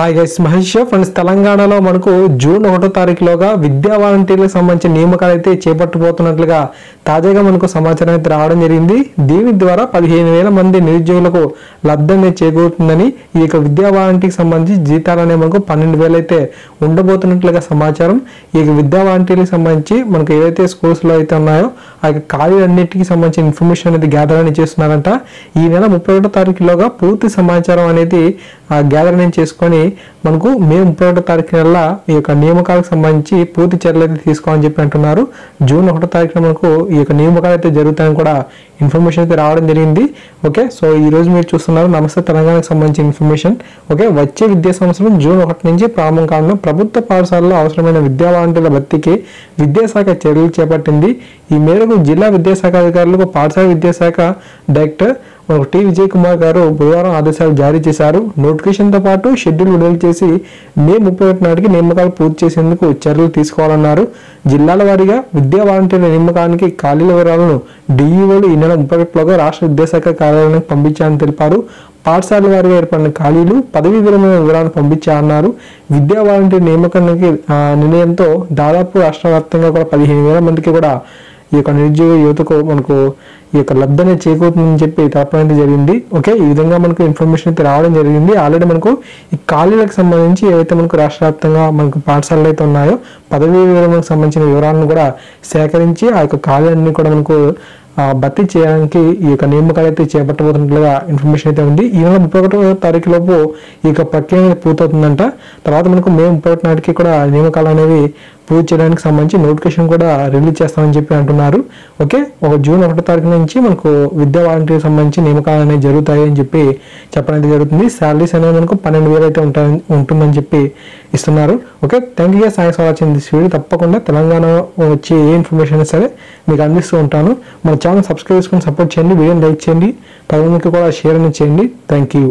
Hi guys Mahesh friends తెలంగాణలో మనకు June ఒకటో తారీఖులోగా విద్యా వాలంటీర్లకు సంబంధించిన నియామకాలు అయితే చేపట్టబోతున్నట్లుగా తాజాగా మనకు సమాచారం అయితే రావడం జరిగింది. దీని ద్వారా పదిహేను వేల మంది నిరుద్యోగులకు లబ్ధి అనేది చేకూరుతుందని ఈ యొక్క విద్యా వాలంటీర్కి సంబంధించి జీతాలు అనేవి మనకు పన్నెండు వేలు అయితే ఉండబోతున్నట్లుగా సమాచారం. ఈ యొక్క విద్యా వాలంటీర్లకు సంబంధించి మనకు ఏదైతే స్కూల్స్లో అయితే ఉన్నాయో ఆ యొక్క ఖాళీలన్నిటికీ సంబంధించిన ఇన్ఫర్మేషన్ అనేది గ్యాదర్ అని చేస్తున్నారంట. ఈ నెల ముప్పై ఒకటో తారీఖులోగా పూర్తి సమాచారం అనేది గ్యాదర్ అనేది చేసుకొని మనకు మే ముప్పై ఒకటో తారీఖు నెల ఈ యొక్క నియామకాలకు సంబంధించి పూర్తి చర్యలు అయితే తీసుకోవాలని చెప్పి అంటున్నారు. జూన్ ఒకటో తారీఖున మనకు ఈ యొక్క నియామకాలు అయితే జరుగుతాయని కూడా ఇన్ఫర్మేషన్ అయితే రావడం జరిగింది. ఓకే సో ఈ రోజు మీరు చూస్తున్నారు నమస్తే తెలంగాణకు సంబంధించిన ఇన్ఫర్మేషన్. ఓకే వచ్చే విద్యా సంవత్సరం జూన్ ఒకటి నుంచి ప్రారంభం కావడం ప్రభుత్వ పాఠశాలలో అవసరమైన విద్యా వాలంటీర్ల భర్తీకి విద్యాశాఖ చర్యలు చేపట్టింది. ఈ మేరకు జిల్లా విద్యాశాఖ అధికారులకు పాఠశాల విద్యాశాఖ డైరెక్టర్ మనకు టి. విజయ్ కుమార్ గారు బుధవారం ఆదేశాలు జారీ చేశారు. నోటిఫికేషన్తో పాటు షెడ్యూల్ విడుదల చేసి మే ముప్పై ఒకటి నాటికి నియామకాలు పూర్తి చేసేందుకు చర్యలు తీసుకోవాలన్నారు. జిల్లాల వారీగా విద్యా వాలంటీర్ల నియామకానికి ఖాళీల వివరాలను డిఈఓలు ఈ నెల ముప్పై ఒకటిలోగా రాష్ట్ర విద్యాశాఖ కార్యాలయానికి పంపించారని తెలిపారు. పాఠశాల వారిగా ఏర్పడిన ఖాళీలు పదవీ విరమణ వివరాలు పంపించారన్నారు. విద్యా వాలంటీర్ నియామకానికి నిర్ణయంతో దాదాపు రాష్ట్ర వ్యాప్తంగా కూడా పదిహేను వేల మందికి కూడా ఈ యొక్క నిరుద్యోగ యువతకు మనకు ఈ యొక్క లబ్ధి అనేది చేకూరుతుందని చెప్పి తెలపడం అయితే జరిగింది. ఓకే ఈ విధంగా మనకు ఇన్ఫర్మేషన్ అయితే రావడం జరిగింది. ఆల్రెడీ మనకు ఈ ఖాళీలకు సంబంధించి ఏవైతే మనకు రాష్ట్ర వ్యాప్తంగా మనకు పాఠశాలలు అయితే ఉన్నాయో పదవీ విరమణకు సంబంధించిన వివరాలను కూడా సేకరించి ఆ యొక్క ఖాళీలన్నీ కూడా మనకు భర్తీ చేయడానికి ఈ యొక్క నియామకాలు అయితే చేపట్టబోతున్నట్లుగా ఇన్ఫర్మేషన్ అయితే ఉంది. ఈ నెల ముప్పై ఒకటో తారీఖు లోపు ఈ యొక్క ప్రక్రియ అనేది పూర్తవుతుందంట. తర్వాత మనకు మే ముప్పై ఒకటి నాటికి కూడా నియామకాలు అనేవి పూర్తి చేయడానికి సంబంధించి నోటిఫికేషన్ కూడా రిలీజ్ చేస్తామని చెప్పి అంటున్నారు. ఓకే? ఒక జూన్ ఒకటో తారీఖు నుంచి మనకు విద్యా వాలంటీర్ సంబంధించి నియమకాలు అనేవి జరుగుతాయి అని చెప్పి చెప్పడం అయితే జరుగుతుంది. శాలరీస్ అనేవి మనకు పన్నెండు వేలు అయితే ఉంటా ఉంటుందని చెప్పి ఇస్తున్నారు. Okay? Thank you thanks for watching this video తప్పకుండా తెలంగాణ వచ్చే ఏ ఇన్ఫర్మేషన్ అయినా సరే మీకు అందిస్తూ ఉంటాను. మన ఛానల్ సబ్స్క్రైబ్ చేసుకుని సపోర్ట్ చేయండి. వీడియోని లైక్ చేయండి. పది మందికి కూడా షేర్ అనేది చేయండి. Thank you